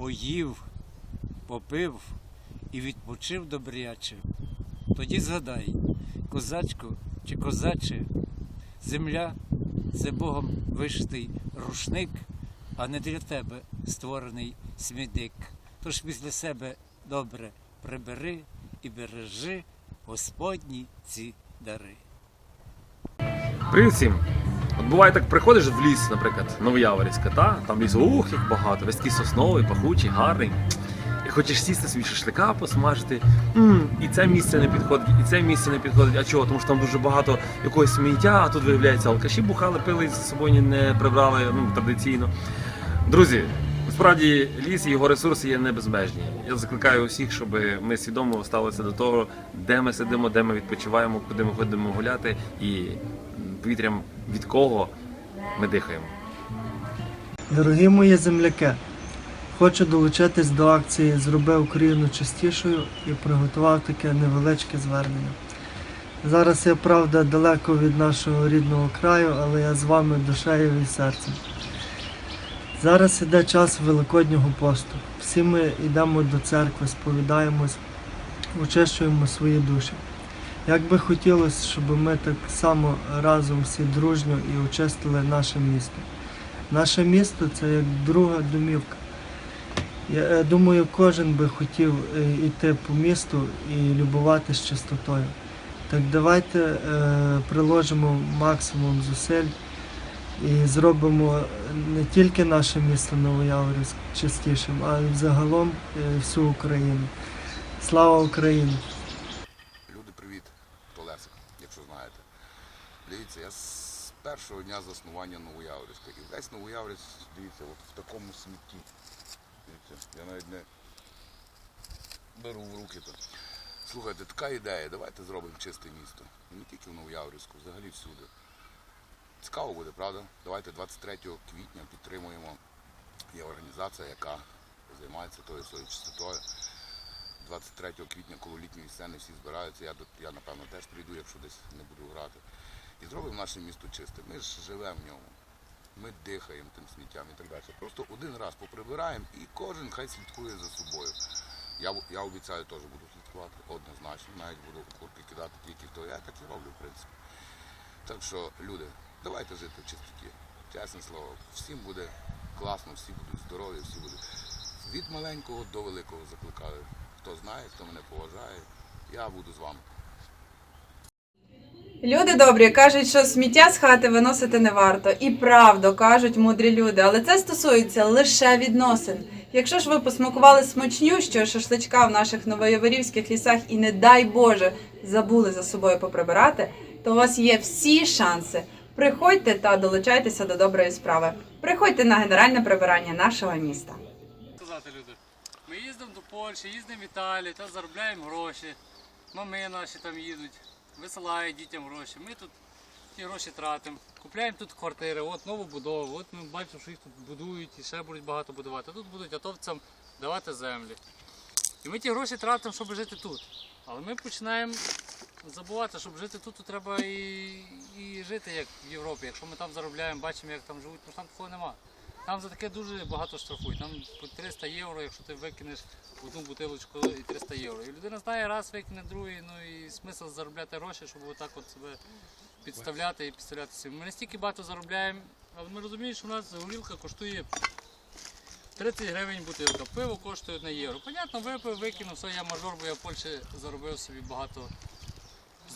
поїв, попив і відпочив добряче, тоді згадай, козачку чи козаче, земля це Богом вишитий рушник, а не для тебе створений смітник. Тож після себе добре прибери і бережи Господні ці дари. Привіт всім! От буває так, приходиш в ліс, наприклад, Новояворівська, та? там ліс, ух, як багато, весь такий сосновий, пахучий, гарний. І хочеш сісти собі шашлика посмажити. м і це місце не підходить, і це місце не підходить. А чого? Тому що там дуже багато якогось сміття, а тут виявляється алкаші бухали, пили з собою не прибрали ну, традиційно. Друзі, насправді ліс і його ресурси є небезмежні. Я закликаю усіх, щоб ми свідомо ставилися до того, де ми сидимо, де ми відпочиваємо, куди ми ходимо гуляти, і повітрям від кого ми дихаємо. Дорогі мої земляки, хочу долучитись до акції Зроби Україну чистішою і приготував таке невеличке звернення. Зараз я правда далеко від нашого рідного краю, але я з вами душею і серцем. Зараз іде час Великоднього посту. Всі ми йдемо до церкви, сповідаємось, очищуємо свої душі. Як би хотілося, щоб ми так само разом всі дружньо і очистили наше місто. Наше місто це як друга домівка. Я е, думаю, кожен би хотів е, йти по місту і любуватись чистотою. Так давайте е, приложимо максимум зусиль і зробимо не тільки наше місто Новояворівськ чистішим, а й загалом е, всю Україну. Слава Україні! Люди, привіт, то Лесик, якщо знаєте. Дивіться, я з першого дня заснування Новояворівська. І весь Новояворівськ, дивіться, от в такому смітті. Дивіться, я навіть не беру в руки то. Слухайте, така ідея, давайте зробимо чисте місто. Не тільки в Новояворівську, взагалі всюди. Цікаво буде, правда? Давайте 23 квітня підтримуємо. Є організація, яка займається тою своєю чистотою. 23 квітня, коли літні сцени всі збираються, я, я напевно теж прийду, якщо десь не буду грати. І зробимо наше місто чисте. Ми ж живемо в ньому. Ми дихаємо тим сміттям і так далі. Просто один раз поприбираємо і кожен хай слідкує за собою. Я, я обіцяю теж буду слідкувати однозначно. Навіть буду курки кидати тільки хто я так і роблю, в принципі. Так що, люди, давайте жити в чистоті. Чесне слово, всім буде класно, всі будуть здорові, всі будуть. Від маленького до великого закликаю. Хто знає, хто мене поважає, я буду з вами. Люди добрі кажуть, що сміття з хати виносити не варто. І правду кажуть мудрі люди, але це стосується лише відносин. Якщо ж ви посмакували смачнющого шашличка в наших новояворівських лісах і, не дай Боже, забули за собою поприбирати, то у вас є всі шанси. Приходьте та долучайтеся до доброї справи. Приходьте на генеральне прибирання нашого міста. сказати люди. Ми їздимо до Польщі, їздимо в Італію, та заробляємо гроші. Мами наші там їдуть, висилають дітям гроші. Ми тут ті гроші тратимо. Купляємо тут квартири, от нову будову. От ми бачимо, що їх тут будують і ще будуть багато будувати. Тут будуть атовцям давати землі. І ми ті гроші тратимо, щоб жити тут. Але ми починаємо забувати, щоб жити тут, то треба і, і жити як в Європі. Якщо ми там заробляємо, бачимо, як там живуть, то там такого немає. Там за таке дуже багато штрафують. Там по 300 євро, якщо ти викинеш одну бутилочку і 300 євро. І людина знає, раз викине другий, ну і смисл заробляти гроші, щоб отак от себе підставляти і підставляти собі. Ми настільки багато заробляємо, але ми розуміємо, що у нас горілка коштує 30 гривень бутилка, пиво коштує 1 євро. Понятно, випив, викинув, все, я мажор, бо я в Польщі заробив собі багато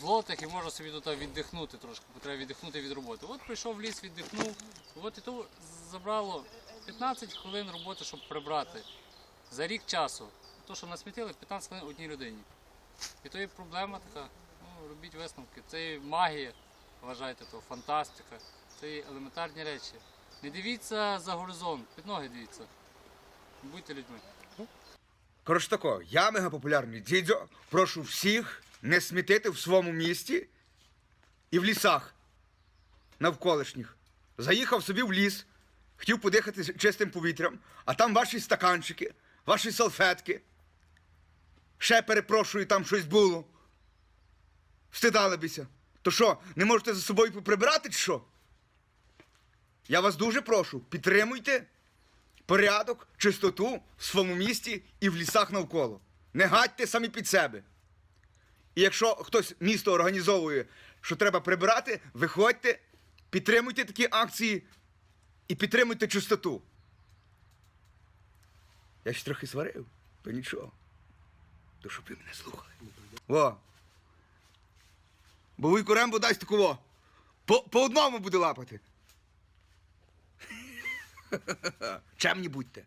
злотих і можу собі тут віддихнути трошки, бо треба віддихнути від роботи. От прийшов в ліс, віддихнув. От і то забрало 15 хвилин роботи, щоб прибрати. За рік часу. То, що насмітили, 15 хвилин одній людині. І то є проблема така. Ну, робіть висновки. Це є магія, вважайте то, фантастика. Це є елементарні речі. Не дивіться за горизонт, під ноги дивіться. Будьте людьми. Коротше тако, я мегапопулярний дідьо, прошу всіх не смітити в своєму місті і в лісах навколишніх. Заїхав собі в ліс, хотів подихати чистим повітрям, а там ваші стаканчики, ваші салфетки. Ще перепрошую, там щось було. Встидали бися. То що, не можете за собою поприбирати чи що? Я вас дуже прошу, підтримуйте, порядок, чистоту в своєму місті і в лісах навколо. Не гадьте самі під себе. І якщо хтось місто організовує, що треба прибирати, виходьте, підтримуйте такі акції і підтримуйте чистоту. Я ж трохи сварив, то нічого. То щоб ви мене слухали. Во. Бо Вуйко Рембо дасть такого. По, по одному буде лапати. Чемні будьте.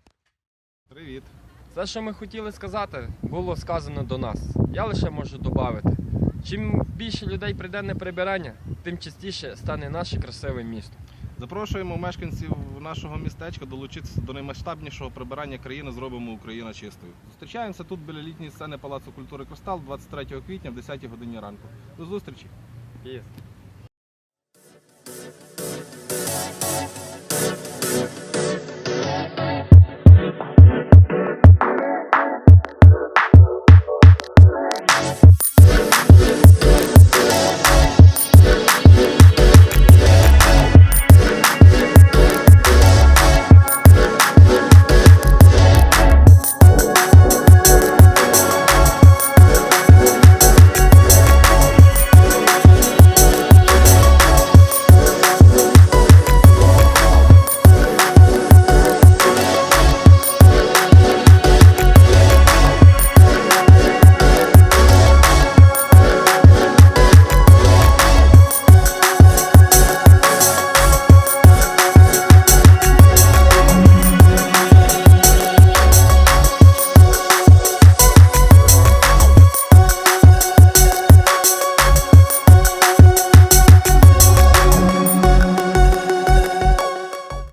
Привіт. Все, що ми хотіли сказати, було сказано до нас. Я лише можу додати. Чим більше людей прийде на прибирання, тим частіше стане наше красиве місто. Запрошуємо мешканців нашого містечка долучитися до наймасштабнішого прибирання країни Зробимо Україну чистою. Зустрічаємося тут біля літньої сцени Палацу культури Кристал 23 квітня в 10 годині ранку. До зустрічі! Є.